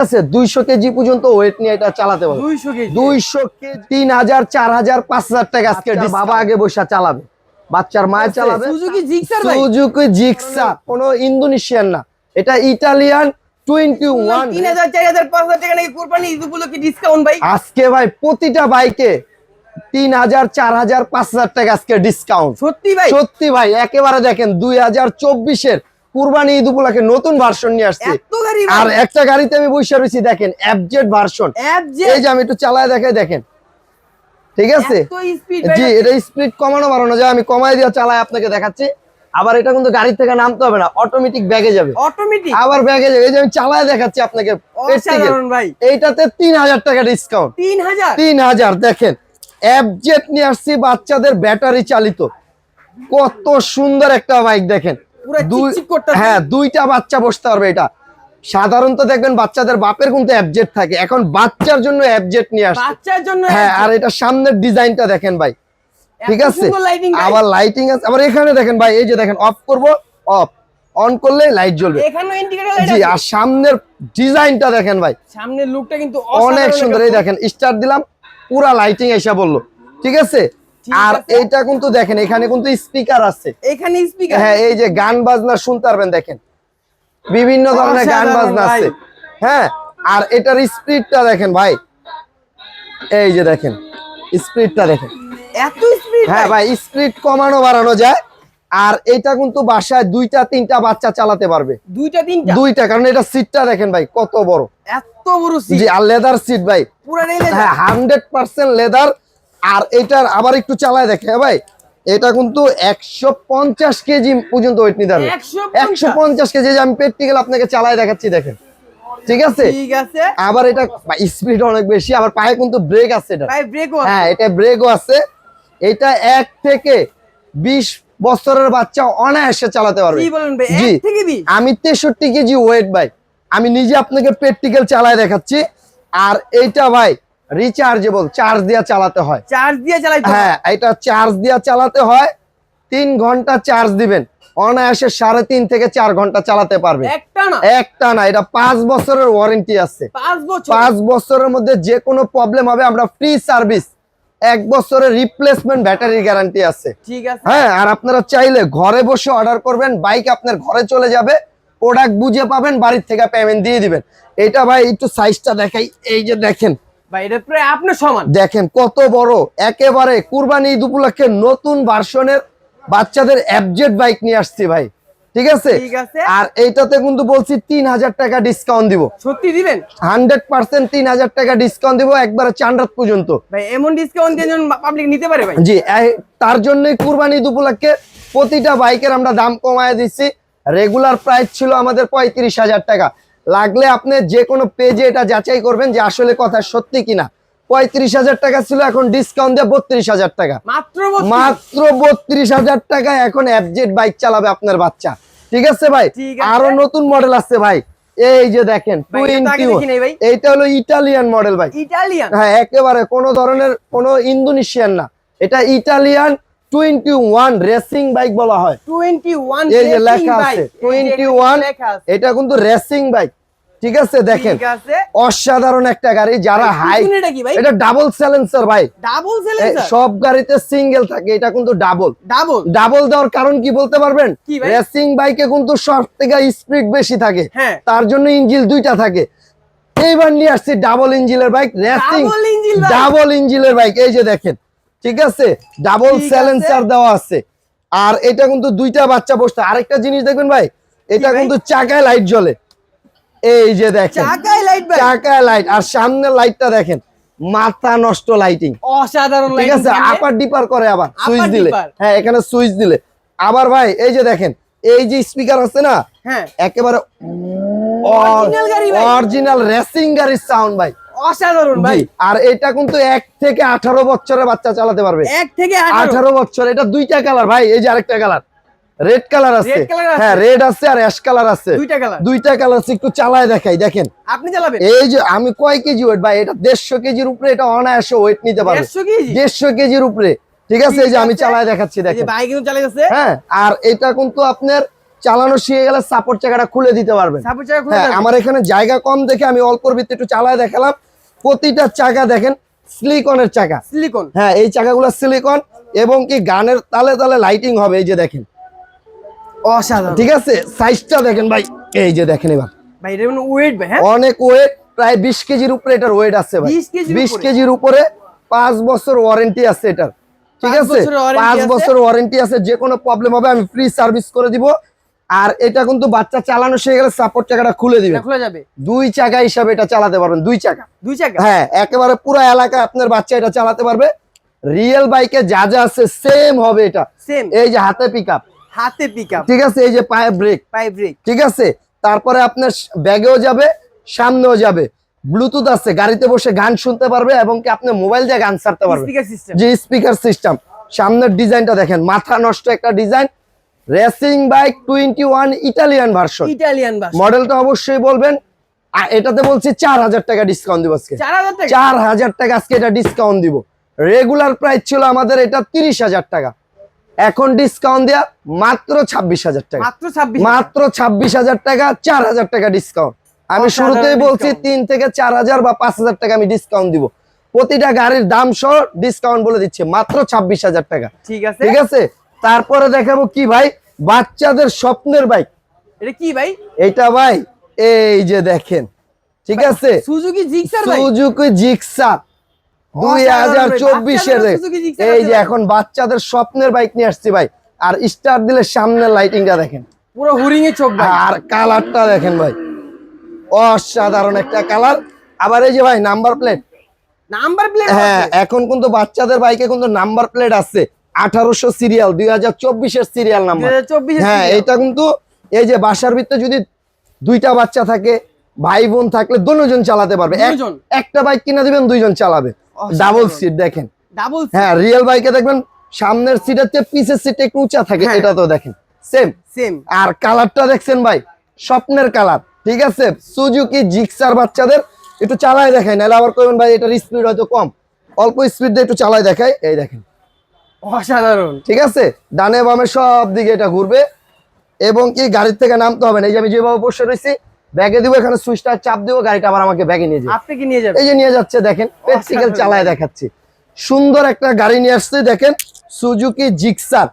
আছে দুইশো কেজি পর্যন্ত ওয়েট নিয়ে এটা চালাতে পারবে 200 কেজি? দুইশো কেজি তিন হাজার চার হাজার পাঁচ হাজার টাকা আজকে আচ্ছা, বাবা আগে বসে চালাবে। বাচ্চার মায়ের চালাবে। সুজুকি জিক্সার ভাই? সুজুকি জিক্সা কোনো ইন্দোনেশিয়ান না। এটা ইটালিয়ান টোয়েন্টি 3000 4000 5000 টাকা নাকি কুরবানি ঈদ ডিসকাউন্ট ভাই? আজকে ভাই প্রতিটা বাইকে তিন হাজার চার হাজার পাঁচ হাজার টাকা আজকে ডিসকাউন্ট সত্যি ভাই? সত্যি ভাই একেবারে দেখেন দুই হাজার চব্বিশের কুরবানি ঈদ উপলক্ষে নতুন ভার্সন নিয়ে আসছি। আর একটা গাড়িতে আমি বসে রয়েছি দেখেন অ্যাবজেট ভার্সন এই যে আমি একটু চালায় দেখাই দেখেন। ঠিক আছে? জি এটা স্পিড কমানো বাড়ানো যায় আমি কমাই দিয়ে চালাই আপনাকে দেখাচ্ছি। আবার এটা কিন্তু গাড়ি থেকে নামতে হবে না অটোমেটিক ব্যাগে যাবে। অটোমেটিক আবার ব্যাগে যাবে। এই যে আমি চালায় দেখাচ্ছি আপনাকে এইটাতে তিন হাজার টাকা ডিসকাউন্ট 3000 তিন হাজার দেখেন। অ্যাবজেট নিয়ে আসছি বাচ্চাদের ব্যাটারি চালিত। কত সুন্দর একটা বাইক দেখেন। হ্যাঁ দুইটা বাচ্চা বসতে পারবে এটা। সাধারণত দেখবেন বাচ্চাদের বাপের কিন্তু অ্যাবজেট থাকে। এখন বাচ্চার জন্য অ্যাবজেট নিয়ে আসছে। বাচ্চার জন্য হ্যাঁ আর এটা সামনের ডিজাইনটা দেখেন ভাই। ঠিক আছে? আবার লাইটিং আছে। আবার এখানে দেখেন ভাই এই যে দেখেন অফ করব অফ অন করলে লাইট জ্বলবে। জি আর সামনের ডিজাইনটা দেখেন ভাই। সামনের লুকটা কিন্তু অনেক সুন্দর। এই দেখেন স্টার্ট দিলাম পুরা লাইটিং এসে বলল। ঠিক আছে? আর। এইটা কিন্তু দেখেন এখানে কিন্তু স্পিকার আছে। এখানে স্পিকার হ্যাঁ এই যে গান বাজনা শুনতে পারবেন দেখেন। বিভিন্ন ধরনের গান বাজনা আছে। হ্যাঁ আর এটার স্পিডটা দেখেন ভাই। এই যে দেখেন স্পিডটা দেখেন। এত স্পিড হ্যাঁ ভাই? স্পিড কমানো বাড়ানো যায়। আর এটা কিন্তু বাসায় দুইটা তিনটা বাচ্চা চালাতে পারবে। দুইটা তিনটা? দুইটা কারণ এটা সিটটা দেখেন ভাই কত বড়। এত বড় সিট জি আর লেদার সিট ভাই। পুরো রেলে হ্যাঁ হান্ড্রেড পার্সেন্ট লেদার আর এটার আবার একটু চালায় দেখে হ্যাঁ ভাই? এটা কিন্তু একশো পঞ্চাশ কেজি পর্যন্ত ওয়েট নিতে 150 একশো পঞ্চাশ? কেজি যে আমি প্র্যাকটিক্যাল আপনাকে চালায় দেখাচ্ছি দেখেন। ঠিক আছে? ঠিক আছে। আবার এটা স্পিড অনেক বেশি আবার পায়ে কিন্তু ব্রেক আছে এটা। হ্যাঁ এটা ব্রেকও আছে। এটা এক থেকে বিশ বছরের বাচ্চা অনায়াসে চালাতে পারবে। জি। আমি তেষট্টি কেজি ওয়েট ভাই। আমি নিজে আপনাকে প্র্যাকটিক্যাল চালায় দেখাচ্ছি। আর এইটা ভাই রিচার্জেবল চার্জ দিয়ে চালাতে হয়। চার্জ দিয়ে চালাই হ্যাঁ? এটা চার্জ দিয়ে চালাতে হয় তিন ঘণ্টা চার্জ দিবেন। অনায়াসে সাড়ে তিন থেকে চার ঘণ্টা চালাতে পারবে একটা না? একটা না এটা পাঁচ বছরের ওয়ারেন্টি আছে। পাঁচ বছর? পাঁচ বছরের মধ্যে যে কোনো প্রবলেম হবে আমরা ফ্রি সার্ভিস এক বছরের রিপ্লেসমেন্ট ব্যাটারি গ্যারান্টি আছে। ঠিক আছে। হ্যাঁ আর আপনারা চাইলে ঘরে বসে অর্ডার করবেন বাইক আপনার ঘরে চলে যাবে প্রোডাক্ট বুঝে পাবেন বাড়ির থেকে পেমেন্ট দিয়ে দিবেন। এটা ভাই একটু সাইজটা দেখাই এই যে দেখেন। দেখেন কত বড় একেবারে কুরবানি ঈদ উপলক্ষে নতুন ভার্সনের বাচ্চাদের অ্যাবজেট বাইক নিয়ে আসছি ভাই। ঠিক আছে? আর এইটাতে কিন্তু বলছি তিন হাজার টাকা ডিসকাউন্ট দিব। সত্যি দিবেন? হান্ড্রেড পার্সেন্ট তিন হাজার টাকা ডিসকাউন্ট দিব একবারে চান্ডাত পর্যন্ত। এমন ডিসকাউন্ট পাবলিক নিতে পারে ভাই। জি তার জন্যই কুরবানি ঈদ উপলক্ষে প্রতিটা বাইকের আমরা দাম কমায় দিচ্ছি। রেগুলার প্রাইস ছিল আমাদের পঁয়ত্রিশ হাজার টাকা। লাগলে আপনি যে কোনো পেজে এটা যাচাই করবেন যে আসলে কথা সত্যি কিনা। পঁয়ত্রিশ হাজার টাকা ছিল এখন ডিসকাউন্ট দিয়ে বত্রিশ হাজার টাকা। মাত্র বত্রিশ। হাজার টাকায় এখন অ্যাবজেট বাইক চালাবে আপনার বাচ্চা। ঠিক আছে ভাই? আরও নতুন মডেল আছে ভাই। এই যে দেখেন। এইটা হলো ইটালিয়ান মডেল ভাই। ইটালিয়ান? হ্যাঁ একেবারে কোনো ধরনের কোনো ইন্দোনেশিয়ান না। এটা Italian twenty one racing bike বলা হয়। 21 এই যে লেখা আছে এই যে টোয়েন্টি এখানে ওয়ান লেখা আছে। এটা কিন্তু রেসিং বাইক ঠিক আছে দেখেন। অসাধারণ একটা গাড়ি যারা হাই এটা ডাবল স্যালেন্সার ভাই। ডাবল সব গাড়িতে সিঙ্গেল থাকে এটা কিন্তু ডাবল ডাবল ডাবল দেওয়ার কারণ কি বলতে পারবেন? রেসিং বাইকে কিন্তু সব থেকে স্পিড বেশি থাকে। হ্যাঁ। তার জন্য ইঞ্জিন দুইটা থাকে। এইবার নিয়ে আসছি ডাবল ইঞ্জিনের বাইক রেসিং ডাবল ইঞ্জিনের বাইক এই যে দেখেন। ঠিক আছে? ডাবল। স্যালেন্সার দেওয়া আছে। আর এটা কিন্তু দুইটা বাচ্চা বসতে আরেকটা জিনিস দেখবেন ভাই এটা কিন্তু চাকায় লাইট জ্বলে। এই যে দেখেন। চাকায় লাইট ভাই। চাকায় লাইট আর সামনের লাইটটা দেখেন মাথা নষ্ট লাইটিং অসাধারণ ঠিক আছে? আপার ডিপার করে আবার সুইচ দিলে। হ্যাঁ এখানে সুইচ দিলে। আবার ভাই এই যে দেখেন এই যে স্পিকার আছে না হ্যাঁ। একেবারে Original গাড়ি ভাই। অরিজিনাল রেসিং গাড়ির সাউন্ড ভাই। অসাধারণ ভাই। আর এটা কিন্তু এক থেকে আঠারো বছরের বাচ্চা চালাতে পারবে। এক থেকে আঠারো। বছর এটা দুইটা কালার ভাই এই যে আরেকটা কালার। রেড কালার আছে। হ্যাঁ রেড আছে আর অ্যাশ কালার আছে। দুইটা কালার। দুইটা কালার আছে একটু চালায় দেখাই দেখেন। আপনি চালাবেন? এই যে আমি কয় কেজি ওয়েট ভাই এটা দেড়শো কেজির উপরে এটা অনায়াসে ওয়েট নিতে পারবে। দেড়শো কেজি? দেড়শো কেজির উপরে। ঠিক আছে এই যে আমি চালায় দেখাচ্ছি দেখেন। বাইক কিন্তু চালিয়ে যাচ্ছে। হ্যাঁ আর এটা কিন্তু আপনার চালানো শিখে গেলে সাপোর্ট চাকাটা খুলে দিতে পারবেন। হ্যাঁ আমার এখানে জায়গা কম দেখে আমি অল্পর ভিতরে একটু চালায় দেখালাম। প্রতিটা চাকা দেখেন সিলিকনের চাকা। সিলিকন হ্যাঁ এই চাকাগুলো সিলিকন এবং কি গানের তালে তালে লাইটিং হবে এই যে দেখেন। অসাধারণ। ঠিক আছে? সাইজটা দেখেন ভাই এই যে দেখেন এবার। ভাই এটা ওয়েট ভাই হ্যাঁ? অনেক ওয়েট প্রায় বিশ কেজির উপরে এটার ওয়েট আছে ভাই। 20 কেজির বিশ উপরে? কেজির উপরে পাঁচ বছর ওয়ারেন্টি আছে এটার। ঠিক আছে? বছরের warranty পাঁচ বছর ওয়ারেন্টি আছে যে কোনো প্রবলেম হবে আমি ফ্রি সার্ভিস করে দিব। আর এটা কিন্তু বাচ্চা চালানো শিখে গেলে সাপোর্ট চাকাটা খুলে দিবে। খোলা যাবে। দুই চাকা হিসাবে এটা চালাতে পারবেন দুই চাকা। দুই চাকা? হ্যাঁ একেবারে পুরো এলাকা আপনার বাচ্চা এটা চালাতে পারবে। রিয়েল বাইকে যা যা আছে সেম হবে এটা। সেম এই যে হাতে পিক হাতে পিকআপ ঠিক আছে এই যে পায়ে ব্রেক পায়ে ব্রেক ঠিক আছে তারপরে আপনার ব্যাগেও যাবে সামনেও যাবে। ব্লুটুথ আছে গাড়িতে বসে গান শুনতে পারবে এবং কি আপনি মোবাইল দিয়ে গান ছাড়তে পারবে। স্পিকার সিস্টেম যে স্পিকার সিস্টেম সামনের ডিজাইনটা দেখেন মাথা নষ্ট একটা design racing bike twenty one Italian version Italian মডেলটা অবশ্যই বলবেন। আর এটাতে বলছি চার হাজার টাকা ডিসকাউন্ট দিব আজকে। 4000 টাকা? চার হাজার টাকা আজকে এটা ডিসকাউন্ট দিব। রেগুলার প্রাইস ছিল আমাদের এটা তিরিশ হাজার টাকা। এখন ডিসকাউন্ট দেয়া মাত্র ছাব্বিশ হাজার টাকা। মাত্র 26 মাত্র ছাব্বিশ হাজার টাকা চার হাজার টাকা ডিসকাউন্ট আমি শুরুতেই বলছি। তিন থেকে চার হাজার বা পাঁচ হাজার টাকা আমি ডিসকাউন্ট দিব। প্রতিটা গাড়ির দাম সহ ডিসকাউন্ট বলে দিচ্ছে মাত্র ছাব্বিশ হাজার টাকা। ঠিক আছে। ঠিক আছে? তারপরে দেখাবো কি ভাই? বাচ্চাদের স্বপ্নের বাইক। এটা কি ভাই? এটা ভাই এই যে দেখেন ঠিক আছে? সুজুকি জিক্সার ভাই। সুজুকি জিক্সার দুই হাজার চব্বিশের এই যে এখন বাচ্চাদের স্বপ্নের বাইক নিয়ে আসছি ভাই। আর স্টার দিলে সামনের লাইটিংটা দেখেন। পুরো হুরিং এ চোখ ভাই। আর কালারটা দেখেন ভাই। অসাধারণ একটা কালার। আবার এই যে ভাই নাম্বার প্লেট নাম্বার প্লেট হ্যাঁ এখন কিন্তু বাচ্চাদের বাইকে কিন্তু নাম্বার প্লেট আছে। আঠারোশো সিরিয়াল দুই হাজার চব্বিশের সিরিয়াল নাম্বার হ্যাঁ এটা কিন্তু এই যে বাসার ভিতরে যদি দুইটা বাচ্চা থাকে ভাই বোন থাকলে দুজন চালাতে পারবে। একটা বাইক কিনে দিবেন দুইজন চালাবে। ডাবল সিট দেখেন। ডাবল হ্যাঁ রিয়েল বাইকে দেখবেন সামনের সিটের চেয়ে পিছের সিট একটু উঁচা থাকে হ্যাঁ। এটা তো দেখেন। সেম সেম আর কালারটা দেখছেন ভাই স্বপ্নের কালার ঠিক আছে? সুজুকি জিক্সার বাচ্চাদের একটু চালায় দেখায় নাহলে আবার কইবেন ভাই এটার স্পিড হয়তো কম। অল্প স্পিড দিয়ে একটু চালায় দেখায় এই দেখেন। অসাধারণ। ঠিক আছে? ডানে বামে সব দিকে এটা ঘুরবে। এবং কি গাড়ির থেকে নামতে হবে না? এই যে আমি যেভাবে বসে রয়েছি ব্যাগে দিব এখানে সুইচটা চাপ দিব গাড়িটা আবার আমাকে ব্যাগে নিয়ে যাবে। আপনি কি নিয়ে যাবেন? এই যে নিয়ে যাচ্ছে দেখেন প্র্যাকটিক্যাল। চালায় দেখাচ্ছি। সুন্দর একটা গাড়ি নিয়ে আসছে দেখেন সুজুকি জিক্সার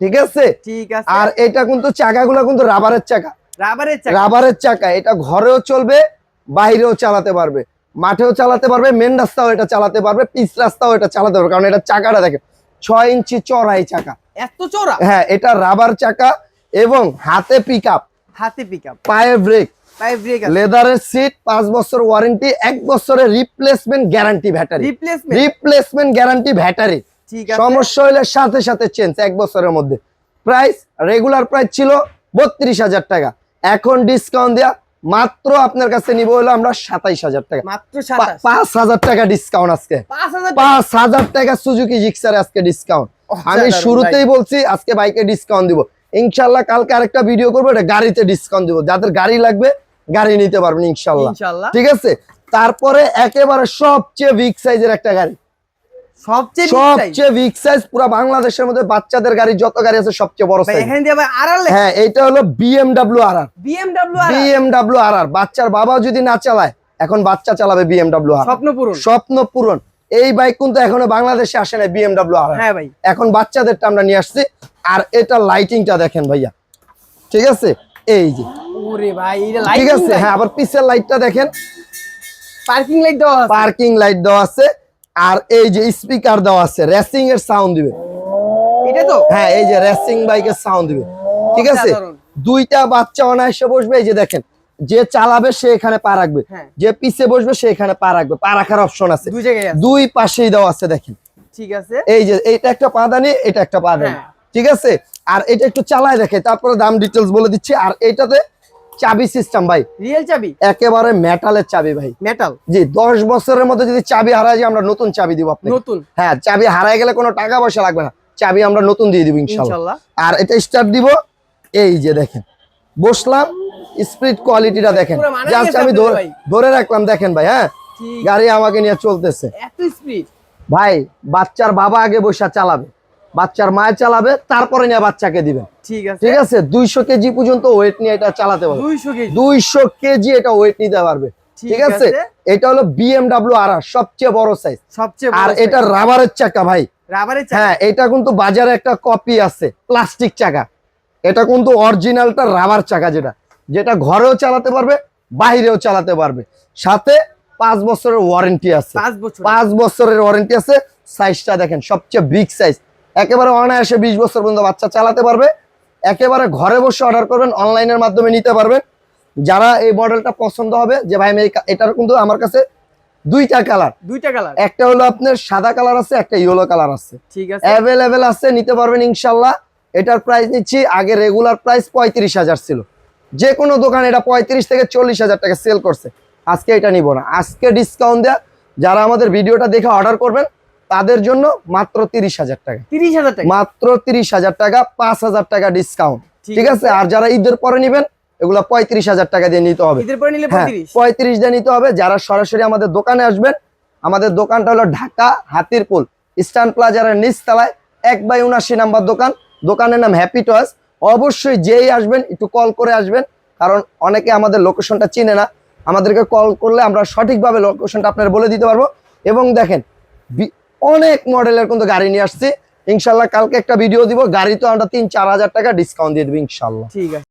ঠিক আছে? ঠিক আছে। আর এটা কিন্তু চাকাগুলো কিন্তু রাবারের চাকা। রাবারের চাকা? রাবারের চাকা। এটা ঘরেও চলবে বাইরেও চালাতে পারবে। মাঠেও চালাতে পারবে মেন রাস্তাও এটা চালাতে পারবে পিচ রাস্তাও এটা চালাতে পারবে। কারণ এটা চাকাটা দেখেন ছয় ইঞ্চি চড়াই চাকা। এত চোরা হ্যাঁ এটা রাবার চাকা এবং হাতে পিক আপ হাতে পিকআপ পায়ে ব্রেক ব্রেক লেদারের সিট পাঁচ বছর ওয়ারেন্টি এক বছরের replacement guarantee battery replacement guarantee battery সমস্যা হলে সাথে সাথে চেঞ্জ এক বছরের মধ্যে। প্রাইস রেগুলার প্রাইস ছিল বত্রিশ হাজার টাকা। এখন ডিসকাউন্ট দেয়া মাত্র আপনার কাছে নিব হলো আমরা সাতাইশ হাজার টাকা। মাত্র পাঁচ হাজার টাকা ডিসকাউন্ট আজকে। পাঁচ হাজার টাকা? সুজুকি জিক্সারে আজকে ডিসকাউন্ট আমি শুরুতেই বলছি আজকে বাইকে ডিসকাউন্ট দিব। ইনশাল্লাহ কালকে আরেকটা ভিডিও করব এটা গাড়িতে ডিসকাউন্ট দিব। যাদের গাড়ি লাগবে গাড়ি নিতে পারবেন ইনশাল্লাহ ইনশাআল্লাহ। ঠিক আছে? তারপরে একেবারে সবচেয়ে বিগ সাইজের একটা গাড়ি। সবচেয়ে সবচেয়ে বিগ সাইজ পুরো বাংলাদেশের মধ্যে বাচ্চাদের গাড়ি যত গাড়ি আছে সবচেয়ে বড় সাইজ এখানে দিয়ে ভাই আরআর হ্যাঁ এটা হলো BMW R R BMW R BMW R R বাচ্চার বাবা যদি না চালায় এখন বাচ্চা চালাবে আর স্বপ্ন পূরণ। স্বপ্ন পূরণ। এই বাইক কিন্তু এখনও বাংলাদেশে আসে না বিএমডাব্লিউ আর হ্যাঁ ভাই। এখন বাচ্চাদেরটা আমরা নিয়ে আসছি। আর এটা লাইটিংটা দেখেন ভাইয়া। ঠিক আছে? এই যে। ওরে ভাই এটা ঠিক আছে? হ্যাঁ আবার পিছের লাইটটা দেখেন। পার্কিং লাইট দেওয়া আছে। পার্কিং লাইট দেওয়া আছে। আর এই যে স্পিকার দেওয়া আছে রেসিং এর সাউন্ড দিবে। এটা তো? হ্যাঁ এই যে রেসিং বাইকের সাউন্ড দিবে। ঠিক আছে? দুইটা বাচ্চা অনায়াসে বসবে এই যে দেখেন যে চালাবে সে এখানে পা রাখবে হ্যাঁ। যে পিছে বসবে সে এখানে পা রাখবে পা রাখার অপশন আছে। দুই জায়গায় আছে। দুই পাশেই দেওয়া আছে দেখেন। ঠিক আছে। এই যে এইটা একটা পাদানি এটা একটা পাদানি হ্যাঁ। ঠিক আছে? আর এটা একটু চালায় দেখে তারপরে দাম ডিটেলস বলে দিচ্ছি। আর এইটাতে চাবি সিস্টেম ভাই। রিয়েল চাবি? একেবারে মেটালের চাবি ভাই। মেটাল জি দশ বছরের মধ্যে যদি চাবি হারায় যায় আমরা নতুন চাবি দিব আপনি নতুন? হ্যাঁ চাবি হারায় গেলে কোনো টাকা পয়সা লাগবে না। চাবি আমরা নতুন দিয়ে দিব ইনশাল্লাহ। ইনশাআল্লাহ আর এটা স্টার্ট দিব এই যে দেখেন। বসলাম স্পিড কোয়ালিটিটা দেখেন। জাস্ট আমি। ধরে রাখলাম দেখেন ভাই হ্যাঁ? গাড়ি আমাকে নিয়ে চলতেছে। এত স্পিড ভাই বাচ্চার বাবা আগে বসে চালাবে। বাচ্চার মায়ের চালাবে তারপরে নিয়ে বাচ্চাকে দিবেন ঠিক আছে। ঠিক আছে? দুইশো কেজি পর্যন্ত ওয়েট নিয়ে এটা চালাতে পারবে। দুইশো কেজি। এটা ওয়েট নিতে পারবে। ঠিক আছে? এটা হলো বিএমডাব্লিউ আর সবচেয়ে বড় সাইজ সবচেয়ে আর এটা রাবারের চাকা ভাই। রাবারের হ্যাঁ এটা কিন্তু বাজারে একটা কপি আছে প্লাস্টিক চাকা। এটা কিন্তু অরিজিনালটা রাবার চাকা যেটা। যেটা ঘরেও চালাতে পারবে বাইরেও চালাতে পারবে। সাথে পাঁচ বছরের ওয়ারেন্টি আছে। পাঁচ বছরের ওয়ারেন্টি আছে। সাইজটা দেখেন সবচেয়ে বিগ সাইজ একেবারে অনায়াসে বিশ বছর পর্যন্ত বাচ্চা চালাতে পারবে। একেবারে ঘরে বসে অর্ডার করবেন অনলাইনের মাধ্যমে নিতে পারবেন। যারা এই মডেলটা পছন্দ হবে যে ভাই আমি এটার কিন্তু আমার কাছে দুইটা কালার দুইটা কালার একটা হলো আপনার সাদা কালার আছে একটা ইয়েলো কালার আছে। ঠিক আছে। অ্যাভেলেবেল আছে নিতে পারবেন ইনশাল্লাহ। এটার প্রাইস নিচ্ছি আগে রেগুলার প্রাইস পঁয়ত্রিশ হাজার ছিল। যে কোনো দোকান এটা পঁয়ত্রিশ থেকে চল্লিশ হাজার টাকা সেল করছে। আজকে এটা নিব না। আজকে ডিসকাউন্ট দেয়া যারা আমাদের ভিডিওটা দেখে অর্ডার করবেন তাদের জন্য মাত্র তিরিশ হাজার টাকা। তিরিশ হাজার টাকা? মাত্র তিরিশ হাজার টাকা পাঁচ হাজার টাকা ডিসকাউন্ট ঠিক আছে? আর যারা ঈদের পরে নিবেন এগুলো পঁয়ত্রিশ হাজার টাকা দিয়ে নিতে হবে। হ্যাঁ পঁয়ত্রিশ? দিয়ে নিতে হবে। যারা সরাসরি আমাদের দোকানে আসবেন আমাদের দোকানটা হলো ঢাকা হাতিরপুল ইস্টার্ন প্লাজারের নিচতলায় এক বাই উনাশি নাম্বার দোকান। দোকানের নাম হ্যাপি টয়েস অবশ্যই যেই আসবেন একটু কল করে আসবেন। কারণ অনেকে আমাদের লোকেশনটা চিনে না। আমাদেরকে কল করলে আমরা সঠিকভাবে লোকেশনটা আপনার বলে দিতে পারব। এবং দেখেন অনেক মডেলের কিন্তু গাড়ি নিয়ে আসছি। ইনশাল্লাহ কালকে একটা ভিডিও দিব। গাড়ি তো আমরা তিন চার হাজার টাকা ডিসকাউন্ট দিয়ে দেবো ইনশাল্লাহ। ঠিক আছে।